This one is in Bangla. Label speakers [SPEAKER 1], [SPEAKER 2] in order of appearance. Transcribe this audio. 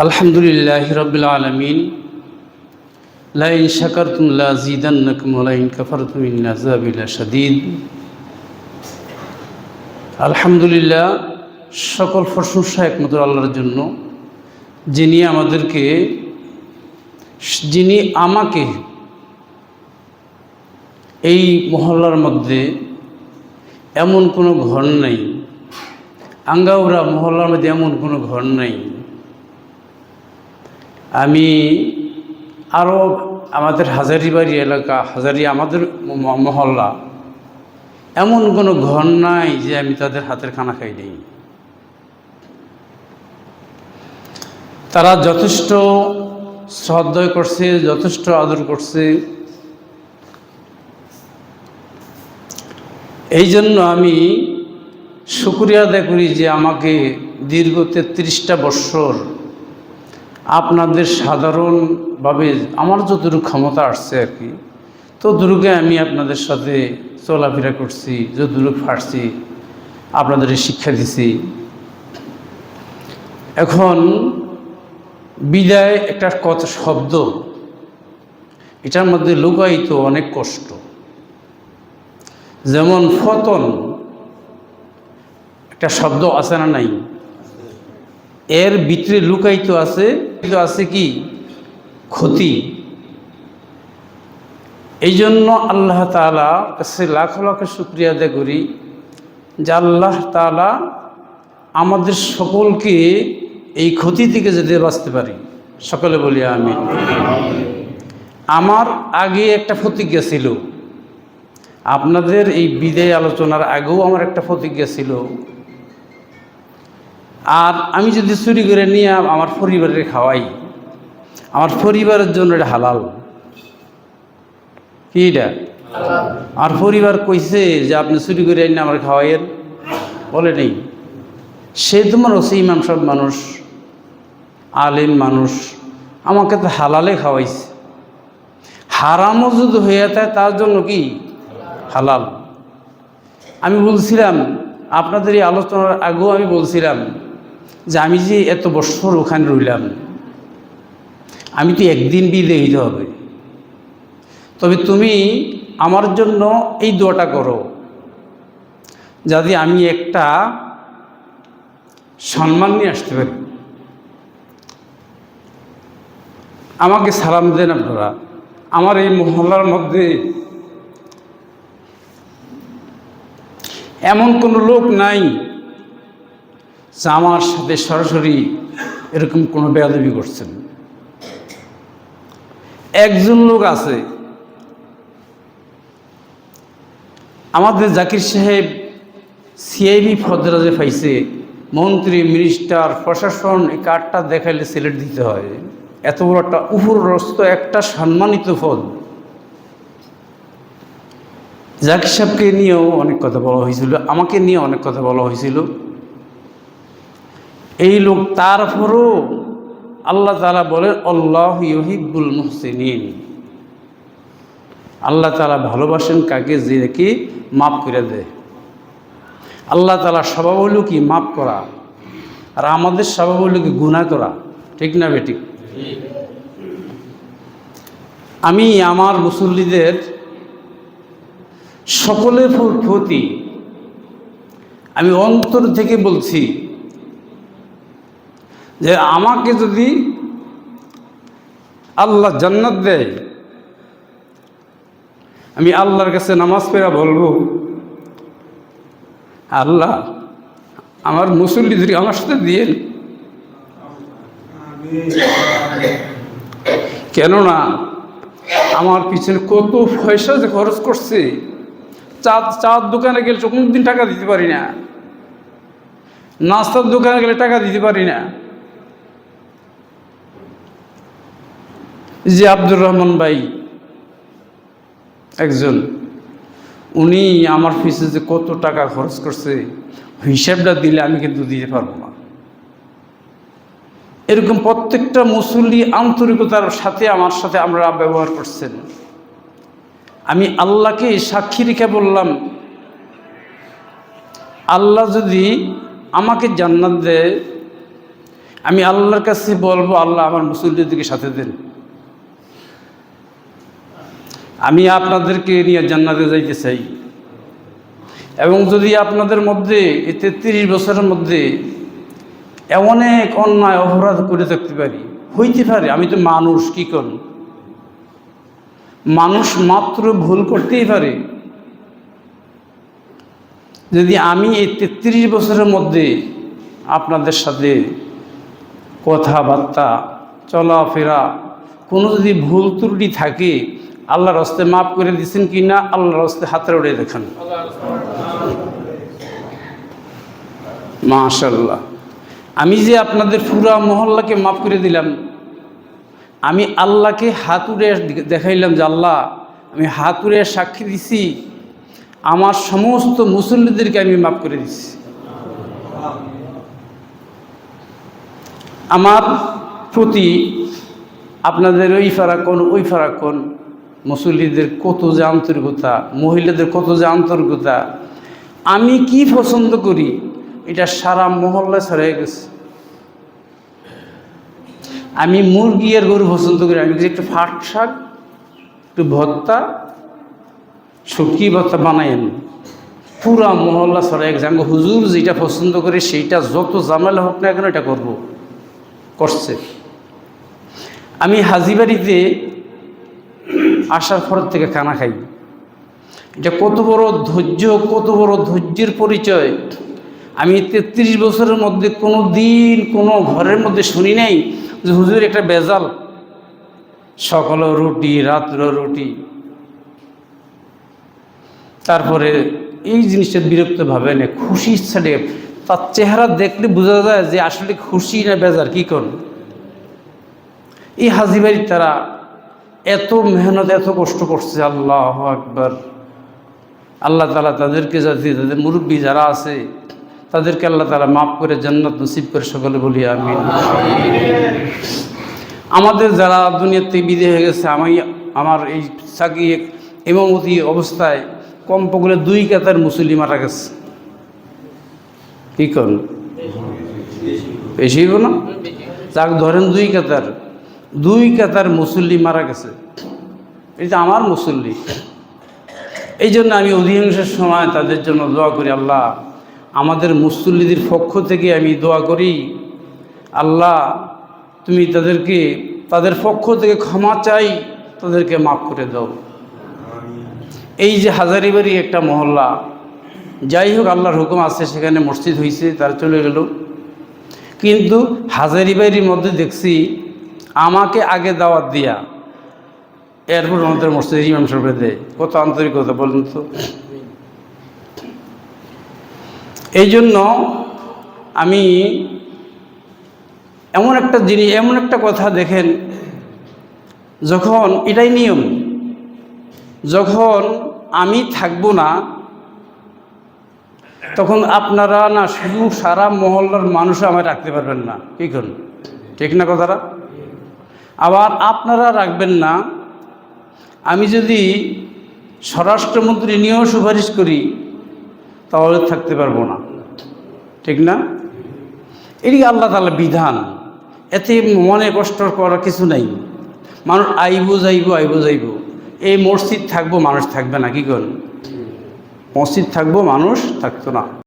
[SPEAKER 1] আলহামদুলিল্লাহ রবিল আলমিন। লাইন শাকারতুম লাজিদান্নাকুম লাইন কাফারতুম ইন আযাবিলা শাদীদ। আলহামদুলিল্লাহ, সকল প্রশংসা একমাত্র আল্লাহর জন্য, যিনি আমাদেরকে, যিনি আমাকে এই মহল্লার মধ্যে এমন কোনো ঘর নেই, আঙ্গাউরা মহল্লার মধ্যে এমন কোনো ঘর নেই আমি আরও আমাদের হাজারিবাড়ি এলাকা, হাজারি আমাদের মহল্লা, এমন কোনো ঘর নাই যে আমি তাদের হাতের খানা খাই নেই। তারা যথেষ্ট শ্রদ্ধা করছে, যথেষ্ট আদর করছে। এই জন্য আমি শুক্রিয়া আদায় করি যে আমাকে দীর্ঘ তেত্রিশটা বৎসর আপনাদের সাধারণভাবে আমার যতটুকু ক্ষমতা আসছে আর কি ততটুকু আমি আপনাদের সাথে চলাফেরা করছি, যতটুকু ফাটছি আপনাদের শিক্ষা দিছি। এখন বিদায় একটা কত শব্দ, এটার মধ্যে লুকায়িত অনেক কষ্ট। যেমন ফতন, একটা শব্দ আছে না নাই? এর ভিতরে লুকায়িত আছে কিন্তু আছে কি? ক্ষতি। এই জন্য আল্লাহ তালা কাছে লাখ লাখ শুক্রিয়া আদায় করি যে আল্লাহ তালা আমাদের সকলকে এই ক্ষতি থেকে যেতে বাঁচতে পারি। সকলে বলি আমি আমার আগে একটা প্রতিজ্ঞা ছিল। আপনাদের এই বিদায় আলোচনার আগেও আমার একটা প্রতিজ্ঞা ছিল। আর আমি যদি চুরি করে নিয়ে আমার পরিবারের খাওয়াই আমার পরিবারের জন্য এটা হালাল। কি এটা? আর পরিবার কইছে যে আপনি চুরি করে এনে আমার খাওয়াইয়ের বলে নেই। সে তোমার ওসে ইমাম সব মানুষ আলিম মানুষ আমাকে তো হালালে খাওয়াইছে। হারামও যদি হয়ে যায় তার জন্য কি? হালাল। আমি বলছিলাম আপনাদের এই আলোচনার আগেও আমি বলছিলাম যে আমি যে এত বছর ওখানে রইলাম, আমি তো একদিন বিদে হইতে হবে? তবে তুমি আমার জন্য এই দোয়াটা করো, যাতে আমি একটা সম্মান নিয়ে আসতে পারি। আমাকে সালাম দেন আপনারা। আমার এই মহল্লার মধ্যে এমন কোনো লোক নাই আমার সাথে সরাসরি এরকম কোনো বেয়াদবি করছেন। একজন লোক আছে। আমাদের জাকির সাহেব সিআইবি ফদরাজে পাইছে। মন্ত্রী, মিনিস্টার, প্রশাসন, এই কার্ডটা দেখাইলে সিলেট দিতে হয়। এত বড় একটা উপরস্ত একটা সম্মানিত পদ। জাকির সাহেবকে নিয়েও অনেক কথা বলা হয়েছিল, আমাকে নিয়ে অনেক কথা বলা হয়েছিল। এই লোক তারপরও আল্লাহ তালা বলেন, আল্লাহ ইহিবুল মুহসিনিন। আল্লাহ তালা ভালোবাসেন কাকে? যে কি? মাফ করে দেয়। আল্লাহ তালা স্বভাব হইল কি মাফ করা। আর আমাদের স্বভাব হইল কি গুণা করা। ঠিক না বেটি আমি আমার মুসল্লিদের সকলের প্রতি আমি অন্তর থেকে বলছি যে আমাকে যদি আল্লাহ জান্নাত দেয়, আমি আল্লাহর কাছে নামাজ পেরা বলব, আল্লাহ আমার মুসল্লিদের আমার সাথে দিয়ে কেননা আমার পিছনে কত পয়সা যে খরচ করছে চা চার দোকানে গেলে তো কোনোদিন টাকা দিতে পারি না। নাস্তার দোকানে গেলে টাকা দিতে পারি না। যে আব্দুর রহমান ভাই একজন, উনি আমার পিছনে যে কত টাকা খরচ করছে, হিসাবটা দিলে আমি কিন্তু দিতে পারব না। এরকম প্রত্যেকটা মুসল্লি আন্তরিকতার সাথে আমার সাথে আমরা ব্যবহার করছেন। আমি আল্লাহকে সাক্ষী রেখে বললাম, আল্লাহ যদি আমাকে জান্নাত দেয়, আমি আল্লাহর কাছে বলব, আল্লাহ আমার মুসল্লিদেরকে সাথে দেন। আমি আপনাদেরকে নিয়ে জান্নাতে যাইতে চাই। এবং যদি আপনাদের মধ্যে এই তেত্রিশ বছরের মধ্যে এক অন্যায় অপরাধ করে থাকতে পারি, হইতে পারে, আমি তো মানুষ, কি করব? মানুষ মাত্র ভুল করতেই পারে। যদি আমি এই তেত্রিশ বছরের মধ্যে আপনাদের সাথে কথাবার্তা, চলাফেরা, কোনো যদি ভুল ত্রুটি থাকে আল্লাহর হস্তে মাফ করে দিচ্ছেন কি না, আল্লাহর হস্তে হাতে উড়ে দেখান। মাশাল্লাহ আমি যে আপনাদের পুরা মহল্লাকে মাফ করে দিলাম, আমি আল্লাহকে হাতুড়ে দেখাইলাম যে আল্লাহ, আমি হাতুড়ে সাক্ষী দিছি, আমার সমস্ত মুসল্লিদেরকে আমি মাফ করে দিছি। আমার প্রতি আপনাদের ওই ফারাকন ওই ফারাকন মুসল্লিদের কত যে আন্তরিকতা, মহিলাদের কত যে আন্তরিকতা। আমি কি পছন্দ করি? এটা সারা মহল্লায় ছড়িয়ে গেছে। আমি মুরগি আর গরু পছন্দ করি আমি একটু ফাট শাক, একটু ভর্তা শুকি ভর্তা বানাইন পুরা মহল্লা ছড়াই গেছে। আমি হুজুর যেটা পছন্দ করে সেইটা যত জামেলা হোক না কেন এটা করব। করছে। আমি হাজিবাড়িতে আসার পর থেকে খানা খাই। এটা কত বড় ধৈর্য, কত বড় ধৈর্যের পরিচয়। আমি তেত্রিশ বছরের মধ্যে কোনো দিন কোনো ঘরের মধ্যে শুনি নাই যে হুজুর একটা বেজাল। সকাল রুটি, রাত্র রুটি। তারপরে এই জিনিসটা বিরক্ত ভাবে না, খুশি ইচ্ছাটে। তার চেহারা দেখলে বোঝা যায় যে আসলে খুশি না বেজার কি কোন এই হাজিবাড়ির তারা এত মেহনত, এত কষ্ট করছে, আল্লাহ আকবার। আল্লাহ তালা তাদেরকে যাতে তাদের মুরব্বী যারা আছে, তাদেরকে আল্লাহ তালা মাফ করে, জান্নাত নসিব করে সকলে বলি আমি আমাদের যারা দুনিয়াতে বিদে হয়ে গেছে, আমি, আমার এই চাকরি এমামতি অবস্থায় কম কমপক্ষে দুই কাতার মুসলিম মারা গেছে। কি করুন বেশি না? যাক, ধরেন দুই কাতার। দুই কাতার মুসল্লি মারা গেছে। এটা আমার মুসল্লি এই জন্য আমি অধিকাংশ সময় তাদের জন্য দোয়া করি, আল্লাহ, আমাদের মুসল্লিদের পক্ষ থেকে আমি দোয়া করি। আল্লাহ, তুমি তাদেরকে, তাদের পক্ষ থেকে ক্ষমা চাই, তাদেরকে মাফ করে দাও। এই যে হাজারিবাড়ি একটা মহল্লা, যাই হোক আল্লাহর হুকুম আছে, সেখানে মসজিদ হয়েছে তার চলে গেল। কিন্তু হাজারিবাড়ির মধ্যে দেখছি আমাকে আগে দাওয়াত দিয়া এরপর আমাদের মসজিদ ইমাম সাহেব দেয় কত আন্তরিকতা বলুন তো? এই জন্য আমি এমন একটা জিনিস, এমন একটা কথা দেখেন, যখন এটাই নিয়ম, যখন আমি থাকব না, তখন আপনারা না শুধু সারা মহল্লার মানুষ আমায় রাখতে পারবেন না। কি করুন? ঠিক না কথাটা? আবার আপনারা রাখবেন না। আমি যদি স্বরাষ্ট্রমন্ত্রী নিয়েও সুপারিশ করি, তাহলে থাকতে পারব না। ঠিক না? এটি আল্লাহ তালা বিধান। এতে মনে কষ্ট করার কিছু নাই। মানুষ আইব যাইব আইব যাইব। এই মসজিদ থাকব, মানুষ থাকবে না, কি করুন? মসজিদ থাকব, মানুষ থাকতো না।